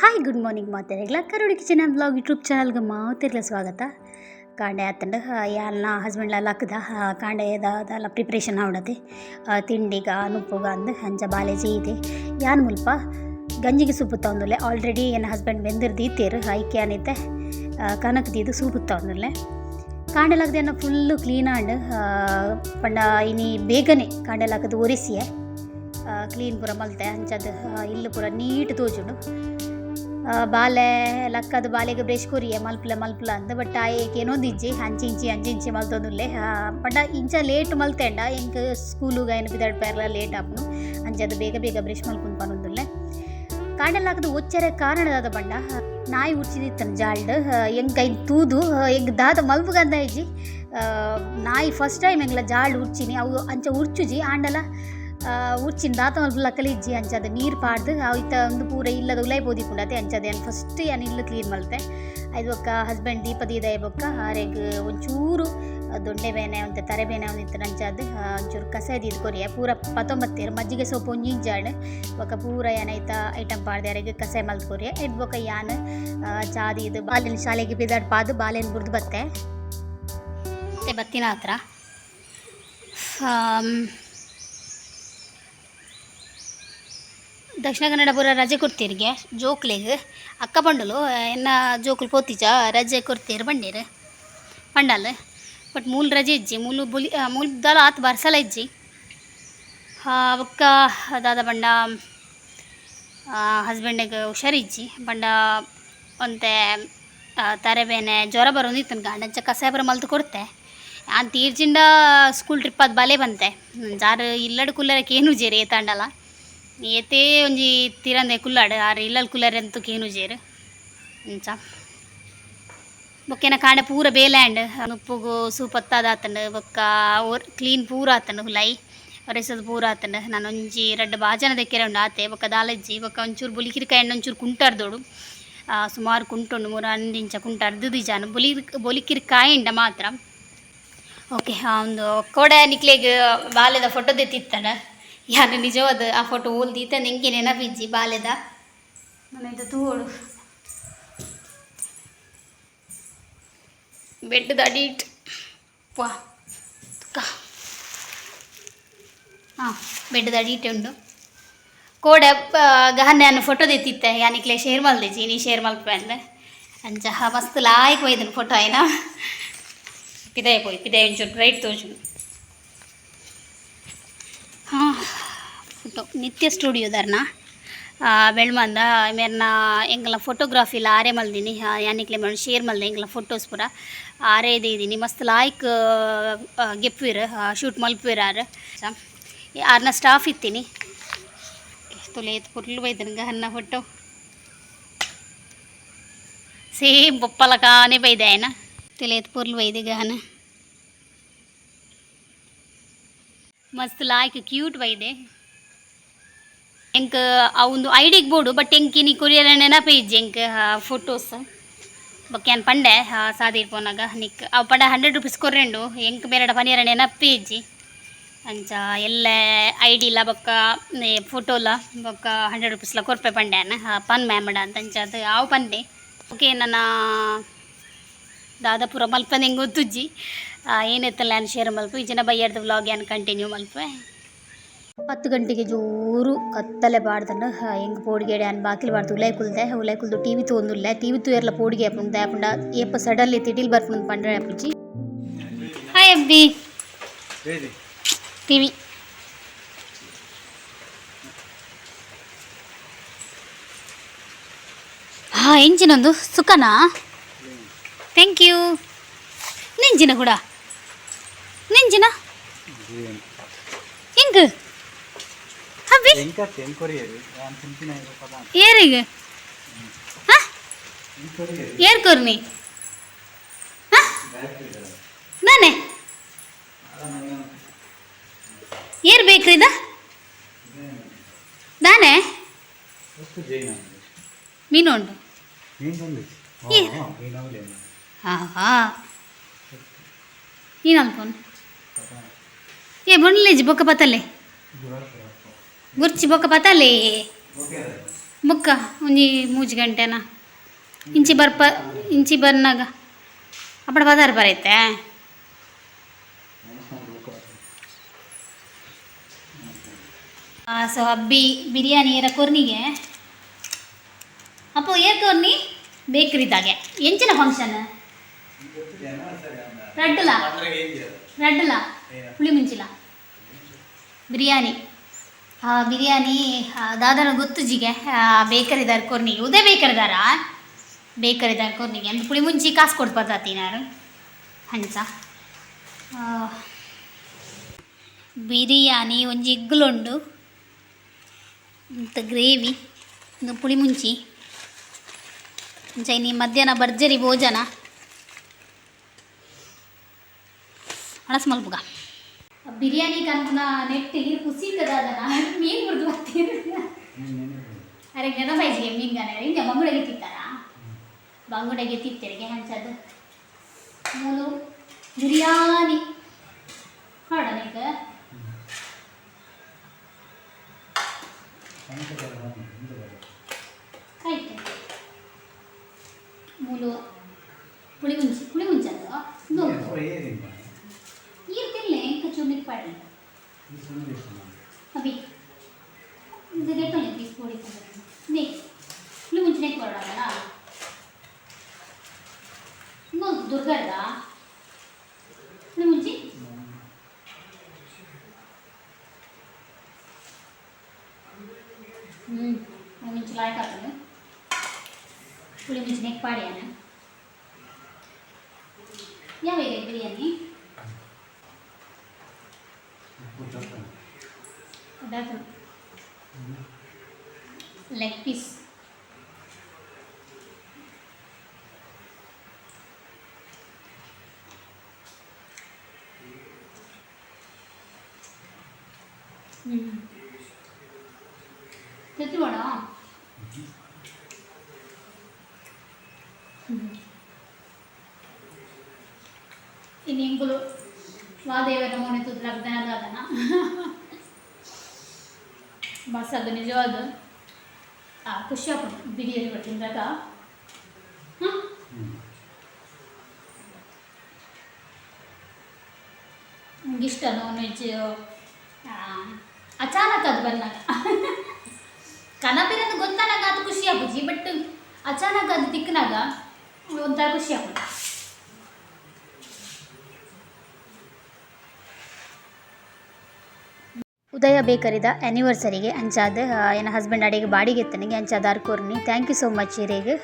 Hi good morning ಮಾತಾಡಿಗಳ ಕರುಡಿ kitchen blog YouTube ಚಾನಲ್ಗೆ ಮಾತಿರ್ಲ ಸ್ವಾಗತ. ಕಾಂಡೆ ಆತಂಡ ಹಸ್ಬೆಂಡ್ ಎಲ್ಲ ಹಾಕದ ಕಾಂಡೆ ಅದೆಲ್ಲ ಪ್ರಿಪ್ರೇಷನ್ ಆಡತ್ತೆ ತಿಂಡಿಗ ನುಪ್ಪುಗ ಅಂದು ಹಂಚ ಬಾಲೇಜಿ ಇದೆ. ಯಾನ್ ಮುಲ್ಪ, ಗಂಜಿಗೆ ಸೂಪು ತಗೊಂಡ್ಲೆ ಆಲ್ರೆಡಿ ಏನು ಹಸ್ಬೆಂಡ್ ಬೆಂದಿರ್ದು ಇತ್ತೀರು ಐಕೆ ಅನಿತೆ ಕನಕದಿದ್ದು ಸೂಪು ತಗೊಂಡ್ಲೆ ಕಾಂಡೆಲಾಗದೇನ ಫುಲ್ಲು ಕ್ಲೀನ್ ಆಂಡ್ ಪಂಡ ಇನಿ ಬೇಗನೆ ಕಾಂಡೆಲಾಕದು ಒರೆಸಿಯೆ. ಕ್ಲೀನ್ ಪೂರ ಮಲ್ತೆ. ಹಂಚದ ಇಲ್ಲು ಪೂರ ನೀಟ್ ತೋಜುಂಡು. ಬಾಲೆ, ಲಕ್ಕದ ಬಾಲೆಗೆ ಬ್ರಷ್ ಕೂರಿಯ ಮಲ್ಪಲ ಮಲ್ಪಲ ಅಂದ ಬಟ್ ಆಯೇಕೆ ಇಂಚಿ ಹಂಚಿ ಇಂಚಿ ಹಂಚಿ ಇಂಚಿ ಮಲ್ತೊಂದುಲ್ಲೆ. ಬಟ್ ಇಂಚ ಲೇಟ್ ಮಲ್ತೆಂಡ ಎಂಕ್ ಸ್ಕೂಲುಗ ಏನು ಬಿದ್ದಾಡ್ ಪೇರ್ಲ ಲೇಟ್ ಆಪುನು. ಅಂಚದು ಬೇಗ ಬೇಗ ಬ್ರಷ್ ಮಲ್ಕೊಂಡು ಪನೊಂದುಲ್ಲೆ. ಕಾಂಡೆಲಾಕದು ಒಚ್ಚರೆ ಕಾರಣದಾದ ಬಂಡ ನಾಯಿ ಉಚ್ಚಿದಿತ್ತನ ಜಾಲ್ಡ್ ಎಂಗ್ ಕೈ ತೂದು. ಎಂಗ್ ದಾದ ಮಲ್ಪುಗಂದ ಇಜ್ಜಿ. ನಾಯಿ ಫಸ್ಟ್ ಟೈಮ್ ಎಂಗ್ಲ ಜಾಲ್ಡ್ ಉರ್ಚಿನಿ ಅವು ಅಂಚ ಉರ್ಚುಜಿ ಆಂಡಲ ಆ, ಉರ್ಚಿನ ದಾತ ಮಲ್ಪುಲ ಕಲಿಜ್ಜಿ ಅಂಚದ ನೀರು ಪಾಡ್ದು ಅವಿತ ಒಂದು ಪೂರ ಇಲ್ಲದ ಉಲೈ ಬೋದಿಕೊಂಡತೆ ಅಂಚದೆ ಅನ್ ಫಸ್ಟ್ ಏನು ಇಲ್ಲ ಕ್ಲೀನ್ ಮಲ್ತೆ ಐದು ಒಕ್ಕ ಹಸ್ಬೆಂಡ್ ದೀಪ ದೀದ ಬೊಕ್ಕ ಆರೆಗ್ ಒಂಚೂರು ದೊಂಡೆ ಬೇನೆ ಒಂದು ತರೆ ಬೇನೆ ಅವನಿತ್ತು ನಂಚಾದ ಒಂಚೂರು ಕಸ ಇದ್ದಿದ್ದು ಕೊರಿಯ. ಪೂರ ಪತ್ತೊಂಬತ್ತೇರು ಮಜ್ಜಿಗೆ ಸೊಪ್ಪು ಒಂಜಿ ಇಂಜಾಡ್ ಬೊಕ್ಕ ಪೂರ ಏನೈತ ಐಟಮ್ ಪಾಡ್ದೆ ಅರೆಗೆ ಕಸ ಮಲ್ತ್ ಕೊರಿಯ. ಇದ್ ಬೊಕ್ಕ ಯಾನ್ ಚಾದಿ ಇದು ಬಾಲಿನ ಶಾಲೆಗೆ ಬಿದ್ದಾಡ್ ಪಾದು ಬಾಲೆನ್ ಬುಡ್ದು ಬತ್ತೆ. ಮತ್ತೆ ಬತ್ತಿನ ಹತ್ರ. ದಕ್ಷಿಣ ಕನ್ನಡ ಪೂರ ರಜೆ ಕೊಡ್ತೀರಿಗೆ, ಜೋಕ್ಲೆಗ್. ಅಕ್ಕ ಪಂಡಲು ಎನ್ನ ಜೋಕ್ಲು ಪೋತಿಜ, ರಜೆ ಕೊಡ್ತೀರಿ ಬಂಡೀರು ಪಂಡಲ್. ಬಟ್ ಮೂಲ ರಜೆ ಇಜ್ಜಿ, ಮೂಲು ಬುಲಿ ಮೂಲು ದಲ ಆತು ಬರ್ಸಲ ಇಜ್ಜಿ. ಅವಕ್ಕ ದಾದ ಬಂಡ ಹಸ್ಬೆಂಡಿಗೆ ಹುಷಾರಿಜ್ಜಿ ಬಂಡ ಒಂತೆ ತರೆಬೇನೆ ಜ್ವರ ಬರೋದಿತ್ತು ಗಂಡಂಚ ಕಸಾಯಬ್ರ ಮಲ್ತು ಕೊಡ್ತೆ. ಆ ತೀರ್ಜಿಂಡ ಸ್ಕೂಲ್ ಟ್ರಿಪ್ ಅದು ಬಲೆ ಬಂತೆ. ಜಾರು ಇಲ್ಲಡ್ ಕುಲ್ಲರಕ್ಕೆ ಏನು ಜೇರಿ ಏತಾಂಡಲ ಏತೇ ಒಂಜಿ ತಿರಂದೆ ಕುಲ್ಲಾಡು, ಆರು ಇಲ್ಲಲ್ ಕುಲ್ಲರ್ ಅಂತೂ ಕೇನು ಜೇರು. ಇಂಚ ಬೊಕ್ಕೆನ ಕಾಂಡೆ ಪೂರ ಬೇಲ್ಯಾಂಡ್ ಉಪ್ಪುಗು ಸೂಪ್ ಅತ್ತಾದಾತಂಡು ಬೊಕ್ಕ ಓರ್ ಕ್ಲೀನ್ ಪೂರ ಆತಂಡು ಹುಲೈ ಒರೆಸೋದು ಪೂರ ಆತಂಡು ನಾನು ಒಂಜಿ ರಡ್ಡು ಬಾಜನ ದೆಕ್ಕೆರೆ ಉಂಡು ಆತೆ, ಬೊಕ್ಕ ದಾಲಜ್ಜಿ, ಬೊಕ್ಕ ಒಂಚೂರು ಬುಲಿಕಿರಿಕಾಯಿ ಒಂಚೂರು ಕುಂಟಾರ್ದೋಡು. ಸುಮಾರು ಕುಂಟುಂಡು, ಮೂರು ಅಂದಿಂಚ ಕುಂಟ ಅರ್ಧದು ಜಾನು ಬೊಲಿ ಬೊಲಿಕಿರಿಕಾಯಿ ಇಂಡ ಮಾತ್ರ. ಓಕೆ ಒಂದು ಕೋಡೆ ನಿಕ್ಲೆಗ್ ಬಾಲ್ಯದ ಫೋಟೋ ತೆತ್ತಿತ್ತಡ ಯಾರು ನಿಜವಾದ ಆ ಫೋಟೋ ಓಲ್ದೀತ ನೆಂಗೆ ನೆನಪಿಜ್ಜಿ ಬಾಲ್ಯದ? ನನಗೆ ತೂಡು ಬೆಡ್ದ ಅಡಿಟ್ ವಾ. ತುಕ್ಕ ಹಾಂ. ಬೆಡ್ದ ಅಡಿಟ್ ಉಂಡು. ಕೋಡೆ ಗಹನ್ಯಾನು ಫೋಟೋ ತೆತ್ತಿತ್ತೆ ಯಾನಿಕ್ಲೆ ಶೇರ್ ಮಲ್ದಿಜ್ಜಿ ನೀ ಶೇರ್ ಮಲ್ಪೆ ಅಂದೆ ಅಂಚ ಮಸ್ತ್ ಲಾಯ್ಕ್ ಒಯ್ದನು ಫೋಟೋ ಆಯ್ನ ಪಿದಾಯ ಪೋಯ್ ಪಿದಾಯ ಒಂಚೂರು ಬ್ರೈಟ್ ತೋಜು ನಿತ್ಯ ಸ್ಟುಡಿಯೋದರ್ನ ಬೆಳ್ಮಂದ ಮೇರ್ನ ಎಂಗಲ ಫೋಟೋಗ್ರಾಫಿಲ ಆರೆ ಮಲ್ದಿನಿ ಯಾನಿಕ್ಲೆ ಮಾಡಿ ಶೇರ್ ಮಲ್ದೆ ಎಂಗಲ ಫೋಟೋಸ್ ಪೂರ. ಆರೆ ಇದೀನಿ ಮಸ್ತ್ ಲಾಯ್ಕ್ ಗೆಪ್ವಿರ್ ಶೂಟ್ ಮಲ್ಪಿರ್ ಆರ್. ಆರ್ನ ಸ್ಟಾಫ್ ಇತ್ತೀನಿ. ತುಲೇತ್ ಪುರ್ಲು ಬೈದನ್ಗ ಅನ್ನ ಫೋಟೋ ಸೇಮ್ ಬೊಪ್ಪಲ ಕಾನೆ ಬೈದೆ ಆಯ್ನ. ತುಲೇತ್ ಪುರ್ಲು ಬೈದೆ ಗಹನ ಮಸ್ತ್ ಲಾಯ್ಕ್ ಕ್ಯೂಟ್ ಬೈದೆ. ಎಂಕ್ ಅವೊಂದು ಐಡಿಗೆ ಬೋಡು ಬಟ್ ಎಂಕಿನಿ ಕೊರಿಯರ್ ನೆನಪೇ ಇಜ್ಜಿ, ಎಂಕ್ ಫೋಟೋಸ್ ಬೊಕ್ಯಾನ್ ಪಂಡೆ ಸಾದಿ ಪೋನಾಗ ನಿಕ್, ಅವು ಪಂಡ ಹಂಡ್ರೆಡ್ ರುಪೀಸ್ ಕೊರ್ರೆಂಡು, ಎಂಕ್ ಬೇರೆಡ ಪನಿಯರ ನೆನಪೇ ಇಜ್ಜಿ. ಅಂಚ, ಎಲ್ಲ ಐಡಿ ಇಲ್ಲ, ಬೊಕ್ಕ ಫೋಟೋಲ ಬೊಕ್ಕ ಹಂಡ್ರೆಡ್ ರುಪೀಸ್ಲ ಕೊರ್ಪೆ ಪಂಡ್ಯಾನ ಪನ್ ಮ್ಯಾಮಡ ಅಂತ, ಅಂಚ ಅದು ಆವು ಪಂಡೆ ಓಕೆ, ನನ್ನ ದಾದಾಪುರ ಮಲ್ಪ ಹೆಂಗೆ ಗೊತ್ತುಜ್ಜಿ ಏನೈತಲ್ಲ ನಾನು ಶೇರ್ ಮಲ್ಪ? ಈ ಜನ ಬೈಯರ್ದು ವ್ಲಾಗ್ ಏನು ಕಂಟಿನ್ಯೂ ಮಲ್ಪೆ? ಹತ್ತು ಗಂಟೆಗೆ ಜೋರು ಕತ್ತಲೆ ಬಾಡ್ದನ್ನ ಹೆಂಗ್ ಪೋಡಿಗೆ ಅನ್ ಬಾಕಿಲ್ ಬಾಡ್ದು ಉಲೈ ಕುಲ್ದೆ ಉಲೈ ಕುಲ್ದು ಟಿವಿ ವಿ ಉಲ್ಲೆ ಟಿವಿ ತೂ ತೂಯರ್ಲ ಪೋಡಿಗೆ ಆಪುಂದೆ ಆಪುಂಡ ಏಪ ಸಡನ್ಲಿ ತಿಟಿಲ್ ಬರ್ಪುಂದು ಪಂಡ್ರೆ ಆಪುಜಿ ಹಾಯ್ ಅಬ್ಬಿ ಟಿವಿ. ಹಾಂ ಎಂಜಿನೊಂದು ಸುಖನಾ? ಥ್ಯಾಂಕ್ ಯು ನೆಂಜಿನ ಕೂಡ? ನೆಂಜಿನ? ಹೆಂಗೆ? ಪದ ಏರಿಗೆ? ಏರ್ ಕೊರ್ನಿ? ಹಾ? ನಾನೇ? ಏರ್ ಬೇಕ್ರಿ ಇದ? ನಾನೇ? ಮೀನು ಉಂಟು ನೀನು ಬಂದು ಏ. ನೀನವಲೇ ಹಾಂ ಹಾಂ. ನೀನು ಅನ್ಕೊಂಡು ಏ ಬೊಣ್ಲೇಜಿ ಬೊಕ್ಕ ಪತಲೆ ಗುರ್ಚಿ ಬೊಕ್ಕ ಪತಲೇ. ಬುಕ್ಕ ಒಂಜಿ ಮೂಜಿ ಗಂಟೆನ. ಇಂಚಿ ಬರ್ಪ ಇಂಚಿ ಬರ್ನಾಗ. ಅಪ್ಪಡ ಪದಾರ್ ಬರೈತೆ. ಸೊ ಅಬ್ಬಿ ಬಿರಿಯಾನಿ ಏರ ಕೊರ್ನಿಗೆ. ಅಪ್ಪ ಏರ್ ಕೊರ್ನಿ? ಬೇಕ್ರಿದಾಗೆ ಎಂಚಿನ ಫಂಕ್ಷನ್ ರಡ್ಡಲ? ರಡ್ಡಲ? ಹುಳಿ ಮುಂಚಿಲ ಬಿರಿಯಾನಿ. ಬಿರಿಯಾನಿ ದಾದನ ಗೊತ್ತುಜಿಗೆ ಬೇಕರಿದಾರ ಕೊರ್ನಿಗೆ ಉದೇ ಬೇಕರಿದಾರ ಬೇಕರಿದಾರ ಕೊರ್ನಿಗೆ ಅಂತ ಪುಳಿ ಮುಂಚಿ ಕಾಸು ಕೊಟ್ಟು ಬರ್ತಾತೀನಾರು ಹಂಚ. ಬಿರಿಯಾನಿ ಒಂಜಿ ಇಗ್ಲುಂಡು ಮತ್ತು ಗ್ರೇವಿ, ಒಂದು ಪುಳಿ ಮುಂಚಿ. ಇನ್ನು ಮಧ್ಯಾಹ್ನ ಭರ್ಜರಿ ಭೋಜನ. ಹಳಸ್ ಬಿರಿಯಾನಿ ಕನ್ಪುನ ನೆಟ್ ನೀರು ಕುಸಿತದಾದನ ಮೀನ್ ಮುರಿದು ಬರ್ತೀನಿ. ಅರೆ ಜನ ಬೈಜಿಗೆ ಮೀನು ಗನ. ಹಿಂಗೆ ಬಂಗುಡೆಗೆ ತಿತ್ತಾರ ಬಂಗುಡೆಗೆ ತಿತ್ತರಿಗೆ ಹಂಚದು ಮೂಲು ಬಿರಿಯಾನಿ. ಹೊಡನೀಗ ಆಯ್ತು. ಮೂಲು ಪುಳಿ ಮುಂಚಿ ಪುಳಿ ಮುಂಚಂದು ನೋಡು ಇರ್ತಿಲ್ಲ ಎಂಕ ಚುಮ್ಮಿಗೆ ಪಾಡಿ ಅಭಿ ಇದು ರೇಪಲ್ಲಿ ಪೀಸ್ ಪೋಡಿ ನೇ ಪುಳಿ ಮುಂಚಿನೇ ಕೊಡಲ್ಲ ಇನ್ನೊಂದು ದುರ್ಗಡ್ದ ಪುಳಿ ಮುಂಚಿ ಹ್ಞೂ ಪುಳಿ ಮುಂಚಿ ಲಾಯ್ಕ್ ಹಾಕೋದು ಪುಳಿ ಮುಂಚಿನೇ ಪಾಡ್ಯಾನ ಯಾವ ಇದೆ ಬಿರಿಯಾನಿ? ಅದಾದ ಲೆಗ್ ಪೀಸ್ ಇನ್ನು ಇಂಗುಲು ವಾದೇವರ ಮೋನೆ ತುದ್ಲಾಗ್ದಾನ ಬಸ್ ಅದು ನಿಜವಾದ ಆ, ಖುಷಿ ಆಗ್ಬಿಟ್ಟು ಬಿರಿಯಾನಿ ತಿಂದಾಗ ಹಾಂ ಇಷ್ಟ ನಾನ್ ವೆಜ್ ಅಚಾನಕ್ ಅದು ಬಂದಾಗ ಕನಬಿರದು ಗೊತ್ತಾನಾಗ ಅದು ಖುಷಿ ಆಗುಜಿ ಬಟ್ ಅಚಾನಕ್ ಅದು ತಿಕ್ಕನಾಗ ಒಂಥರ ಖುಷಿ ಆಗುತ್ತೆ ಉದಯ ಬೇಕರಿದ ಆ್ಯನಿವರ್ಸರಿಗೆ ಅಂಚಾದ ಏನ ಹಸ್ಬೆಂಡ್ ಅಡಿಗೆ ಬಾಡಿಗೆ ಎತ್ತನಿಗೆ ಅಂಚಾದ ಆರ್ ಕೊರ್ನಿ ಥ್ಯಾಂಕ್ ಯು ಸೋ ಮಚ್ ಇರೇಗೆ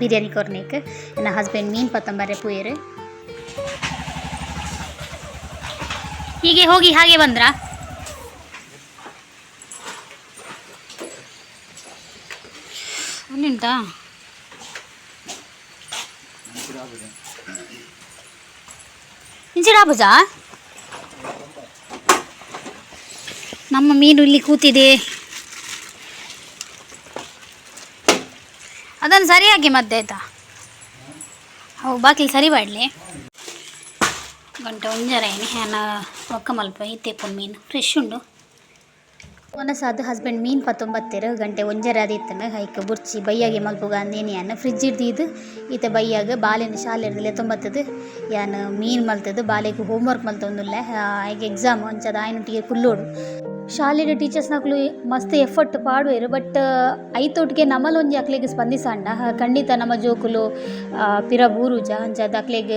ಬಿರಿಯಾನಿ ಕೊರ್ನಿಕ್ಕೆ ಏನ ಹಸ್ಬೆಂಡ್ ಮೀನು ಪತ್ತಂಬರೆ ಪುಯರು. ಹೀಗೆ ಹೋಗಿ ಹಾಗೆ ಬಂದ್ರಾ? ಅಲ್ಲಿಂಟಾ ಇಂಚಿಡಾಬುಜಾ ನಮ್ಮ ಮೀನು ಇಲ್ಲಿ ಕೂತಿದೆ. ಅದನ್ನು ಸರಿಯಾಗಿ ಮದ್ದೆ ಆಯ್ತಾ? ಅವು ಬಾಕಿ ಸರಿ ಮಾಡಲಿ. ಗಂಟೆ ಒಂಜರ ಏನು, ಹ್ಯಾನ ಒಕ್ಕ ಮಲ್ಪ ಇತ್ತೆ ಮೀನು. ಫ್ರೆಶ್ ಉಂಡು. ಒನಸಾದ ಹಸ್ಬೆಂಡ್ ಮೀನ್ ಪತ್ತೊಂಬತ್ತೆರ, ಗಂಟೆ ಒಂಜರ ಅದಿತ್ತನ ಹೈಕ್ ಬುರ್ಚಿ ಬೈಯಾಗೆ ಮಲ್ಪುಗ ಅಂದೇನು ಫ್ರಿಜ್ ಹಿಡ್ದಿದ್ದು ಈತ ಬೈಯಾಗ ಬಾಲೆನ ಶಾಲೆ ಇರ್ದಿಲ್ಲ ತೊಂಬತ್ತದು. ಯಾನು ಮೀನು ಮಲ್ತದ್ದು ಬಾಲೆಗೆ ಹೋಮ್ವರ್ಕ್ ಮಲ್ತೊಂದುಲ್ಲ ಹೈಗೆ ಎಕ್ಸಾಮ್ ಅಂಚದ ಆಯ್ನೊಟ್ಟಿಗೆ ಕುಲ್ಲೋಡು. ಶಾಲೆಡ್ ಟೀಚರ್ಸ್ ನಕ್ಲು ಮಸ್ತ್ ಎಫರ್ಟ್ ಪಾಡುವೆರು ಬಟ್ ಐತೊಟ್ಟಿಗೆ ನಮ್ಮಲ್ಲಿ ಒಂಜಿ ಅಕ್ಲೆಗ್ ಸ್ಪಂದಿಸಂಡ. ಖಂಡಿತ ನಮ್ಮ ಜೋಕುಲು ಪಿರ ಬೂರುಜ ಅಂಚದ ಅಕ್ಲೆಗ್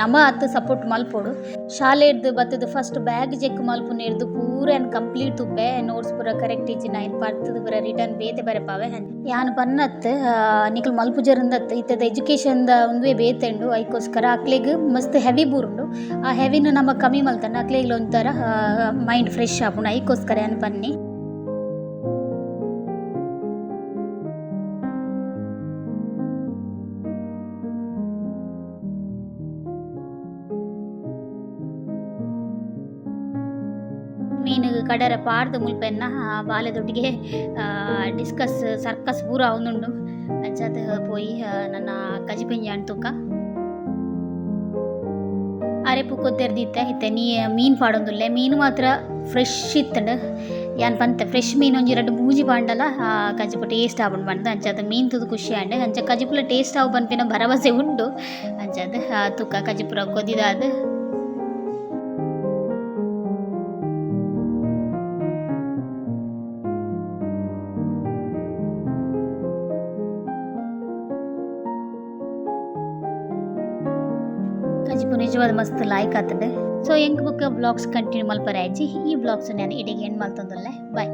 ನಮ ಅತ್ತು ಸಪೋರ್ಟ್ ಮಲ್ಪೊಡು. ಶಾಲೆಡ್ದು ಬತ್ತದು ಫಸ್ಟ್ ಬ್ಯಾಗ್ ಚೆಕ್ ಮಲ್ಪುನೇರ್ದು ಪೂರ ಆ್ಯಂಡ್ ಕಂಪ್ಲೀಟ್ ತುಪ್ಪೆ ನೋಟ್ಸ್ ಪೂರ ಕರೆಕ್ಟ್ ಇಜ್ಜಿನ ಏನು ಪರ್ತದು ಪೂರ ರಿಟರ್ನ್ ಬೇತೆ ಬರಪಾವೆ ಯಾನ್ ಬನ್ನತ್ ನಿಕಲ್ ಮಲ್ಪುಜರಂದತ್ ಇತ್ತದ ದ ಒಂದುವೆ ಬೇತೆಂಡು, ಐಕೋಸ್ಕರ ಅಕ್ಲೆಗ್ ಮಸ್ತ್ ಹೆವಿ ಬೂರುಂಡು. ಆ ಹೆವಿನ ನಮ್ಮ ಕಮ್ಮಿ ಮಲ್ತಂಡ ಅಕ್ಲೆಗ್ಲ ಒಂಥರ ಮೈಂಡ್ ಫ್ರೆಶ್ ಆಪುಂಡು. ಐಕೋಸ್ಕರ ಅನ್ ಬನ್ನಿ. ಮೀನು ಕಡರ ಪಾಡ್ದು ಮುಲ್ಪೆನ್ನ ಬಾಲೆದೊಟ್ಟಿಗೆ ಡಿಸ್ಕಸ್ ಸರ್ಕಸ್ ಪೂರ ಅವನುಂಡು ಅಂಚದ ಪೋಯಿ ಆ, ನನ್ನ ಕಜಿಪಿಂಜ ಅಣ್ತುಕ ಅರೆಪು ಕೊದ್ದೆರ್ದಿತ್ತೆ ಇತ್ತೆ ನೀ ಮೀನು ಪಾಡೊಂದುಲ್ಲೆ ಮೀನು ಮಾತ್ರ ಫ್ರೆಶ್ ಇತ್ತಂಡು. ಯಾನ್ ಪಂತೆ ಫ್ರೆಶ್ ಮೀನು ಒಂಜಿ ರೆಡ್ ಮೂಜಿ ಪಾಂಡಲ ಕಜಿಪು ಟೇಸ್ಟ್ ಆಪುಂಡು ಪಂಡ ಅಂಚಾದ ಮೀನು ತುದು ಖುಷಿ ಆಂಡ್, ಅಂಚ ಕಜಿಪುಲ ಟೇಸ್ಟ್ ಆವು ಪನ್ಪಿನ ಭರವಸೆ ಉಂಡು. ಅಂಚಾದ ತುಕ್ಕ ಕಜಿಪುರ ಕೊದಿದಾದ. ನಿಜವಾದ ಮಸ್ತ್ ಲೈಕ್ ಆತದೆ ಸೊ ಹೆಂಗ್ ಬುಕ್ ಬ್ಲಾಗ್ಸ್ ಕಂಟಿನ್ಯೂ ಮಲ್ಪರೆ ಆಯ್ಚಿ ಈ ಬ್ಲಾಗ್ಸ್ ನಾನು ಇಡೀ ಏನ್ ಮಲ್ತೊಂದುಲ್ಲೆ ಬಾಯ್